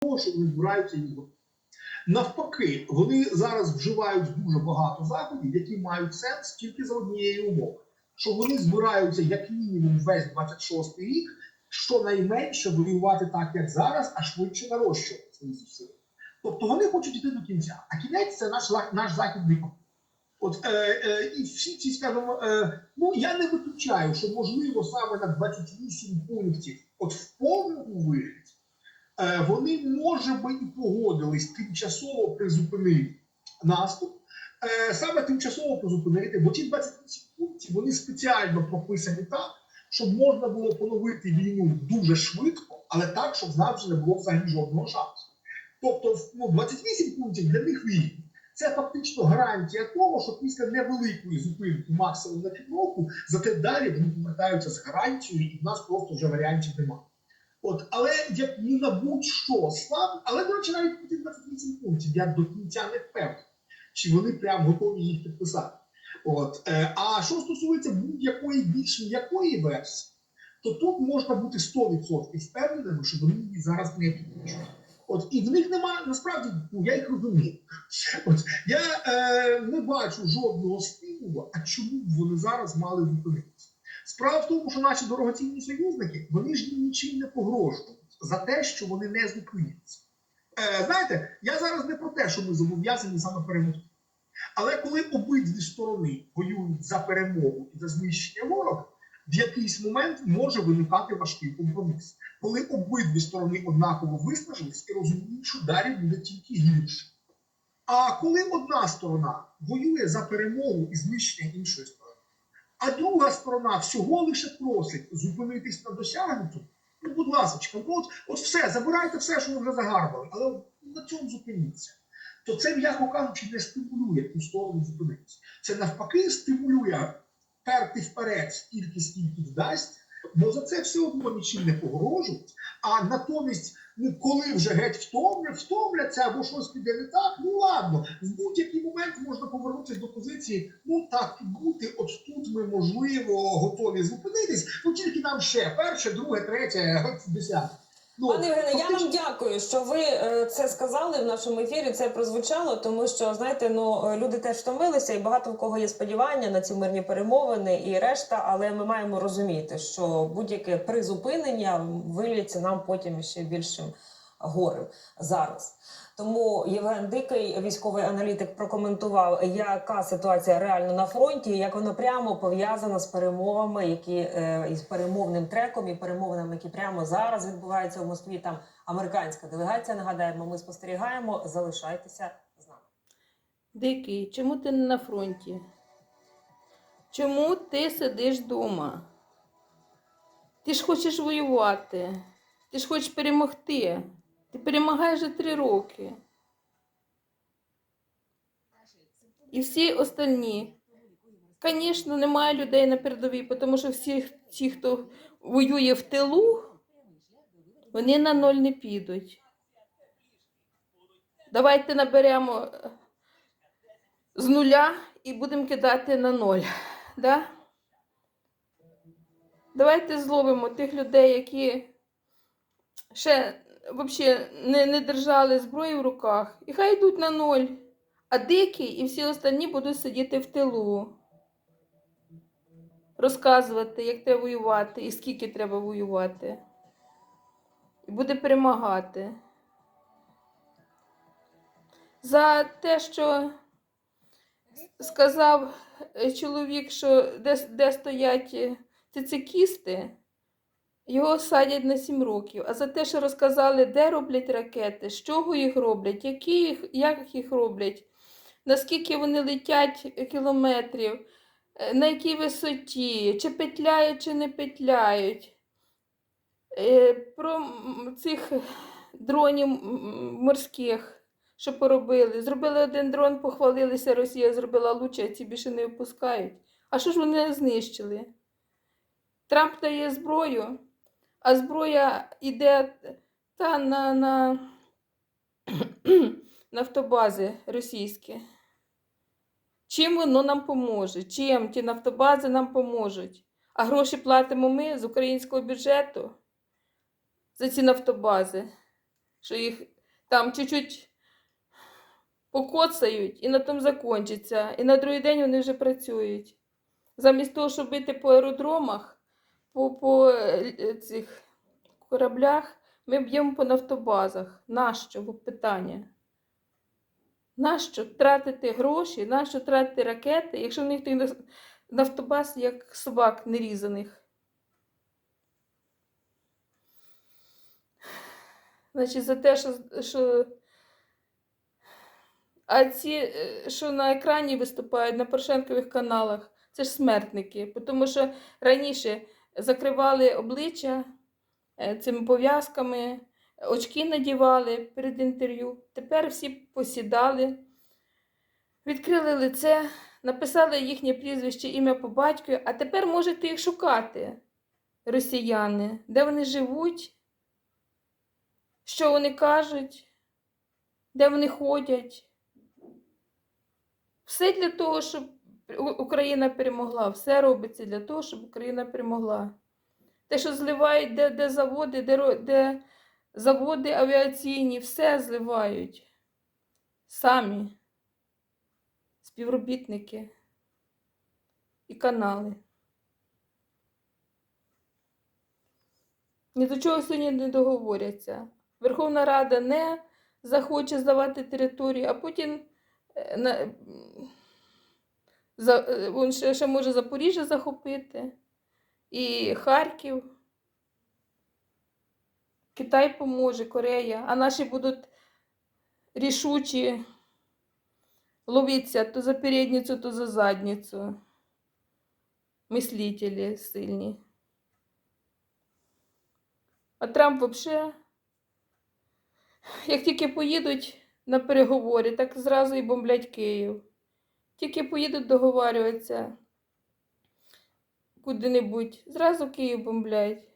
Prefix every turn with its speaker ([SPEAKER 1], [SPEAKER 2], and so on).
[SPEAKER 1] того, що вони збираються їх. Навпаки, вони зараз вживають дуже багато заходів, які мають сенс тільки за однієї умови, що вони збираються як мінімум весь 26-й рік, щонайменше воювати так, як зараз, а швидше нарощувати свої зусилля. Тобто вони хочуть йти до кінця. А кінець це наш наш західний. От е, е, і всі ці скажімо, е, ну я не виключаю, що можливо саме на 28 пунктів, от в повному вигляді, вони може би і погодились тимчасово призупинити наступ. Е, саме тимчасово призупинити, бо ті 28 пунктів вони спеціально прописані так, щоб можна було поновити війну дуже швидко, але так, щоб нас не було взагалі жодного шансу. Тобто, ну, 28 пунктів для них війни. Це фактично гарантія того, що після невеликої зупинки максимум на півроку, зате далі вони повертаються з гарантією, і в нас просто вже варіантів немає. От, але як ні на будь-що слаб, але до речі, навіть ті 28 пунктів я до кінця не впевнений, чи вони прям готові їх підписати. От, е, а що стосується будь-якої більш м'якої версії, то тут можна бути 100% впевненими, що вони її зараз не підпишуть. От і в них немає насправді, ну я їх розумію. От я е, не бачу жодного стимулу, а чому б вони зараз мали зупинитися. Справа в тому, що наші дорогоцінні союзники вони ж нічим не погрожують за те, що вони не зупиняться. Е, знаєте, я зараз не про те, що ми зобов'язані саме перемогти. Але коли обидві сторони воюють за перемогу і за знищення ворога, в якийсь момент може виникати важкий компроміс, коли обидві сторони однаково виснажились і розуміють, що далі буде тільки гірше. А коли одна сторона воює за перемогу і знищення іншої сторони, а друга сторона всього лише просить зупинитись на досягнутому, ну, будь ласка, ну, от, от все, забирайте все, що ви вже загарбали, але на цьому зупиніться. То це, м'яко кажучи, не стимулює ту сторону зупинитися. Це навпаки стимулює перти вперед стільки, скільки вдасться, бо за це все одно нічим не погрожують. А натомість, коли вже геть втомлять, втомляться або щось піде не так, ну ладно, в будь-який момент можна повернутися до позиції, ну так і бути, от тут ми можливо готові зупинитись, ну тільки нам ще перше, друге, третє, десяте. Ну,
[SPEAKER 2] Пане Євгене, я вам дякую, що ви е, це сказали в нашому ефірі. Це прозвучало, тому що знаєте, ну е, люди теж втомилися, і багато в кого є сподівання на ці мирні перемовини і решта. Але ми маємо розуміти, що будь-яке призупинення виліться нам потім ще більшим горем зараз. Тому Євген Дикий, військовий аналітик, прокоментував, яка ситуація реально на фронті, як вона прямо пов'язана з перемовами, які е, із перемовним треком і перемовинами, які прямо зараз відбуваються в Москві. Там американська делегація. Нагадаємо, ми спостерігаємо. Залишайтеся з нами.
[SPEAKER 3] Дикий, чому ти не на фронті? Чому ти сидиш вдома? Ти ж хочеш воювати, ти ж хочеш перемогти. Ти перемагаєш вже три роки. І всі остальні. Звісно, немає людей на передовій, тому що всі ті, хто воює в тилу, вони на ноль не підуть. Давайте наберемо з нуля і будемо кидати на ноль. Да? Давайте зловимо тих людей, які ще взагалі не, не держали зброї в руках, і хай йдуть на ноль. А дикі і всі останні будуть сидіти в тилу. Розказувати, як треба воювати і скільки треба воювати. І буде перемагати. За те, що сказав е, чоловік, що де, де стоять е, цицикісти, його садять на 7 років. А за те, що розказали, де роблять ракети, з чого їх роблять, які їх, як їх роблять, наскільки вони летять кілометрів, е, на якій висоті, чи петляють, чи не петляють. Е, Про цих дронів морських що поробили. Зробили один дрон, похвалилися, Росія зробила лучше, а ці більше не випускають. А що ж вони знищили? Трамп дає зброю, а зброя йде та на, на нафтобази російські. Чим воно нам поможе? Чим ті нафтобази нам поможуть? А гроші платимо ми з українського бюджету за ці нафтобази. що їх там чуть-чуть покоцають і на тому закінчиться. І на другий день вони вже працюють. Замість того, щоб бити по аеродромах, по, по е, цих кораблях, ми б'ємо по нафтобазах. Нащо? Питання. Нащо тратити гроші, нащо тратити ракети, якщо в них наф- нафтобаз як собак нерізаних? Значить, за те, що, що... А ці, е, що на екрані виступають на Порошенкових каналах, це ж смертники. Тому що раніше закривали обличчя е, цими пов'язками, очки надівали перед інтерв'ю. Тепер всі посідали, відкрили лице, написали їхнє прізвище, ім'я по батькові, а тепер можете їх шукати, росіяни, де вони живуть, що вони кажуть, де вони ходять. Все для того, щоб Україна перемогла. Все робиться для того, щоб Україна перемогла. Те, що зливають, де, де заводи, де, де заводи авіаційні, все зливають. Самі співробітники і канали. Ні до чого сьогодні не договоряться. Верховна Рада не захоче здавати територію, а Путін на, м, за, е, він ще, ще може Запоріжжя захопити і Харків. Китай поможе, Корея, а наші будуть рішучі ловитися то за передницю, то за задницю. Мислителі сильні. А Трамп взагалі, як тільки поїдуть на переговори, так зразу і бомблять Київ. Тільки поїдуть договарюватися куди-небудь, зразу Київ бомблять.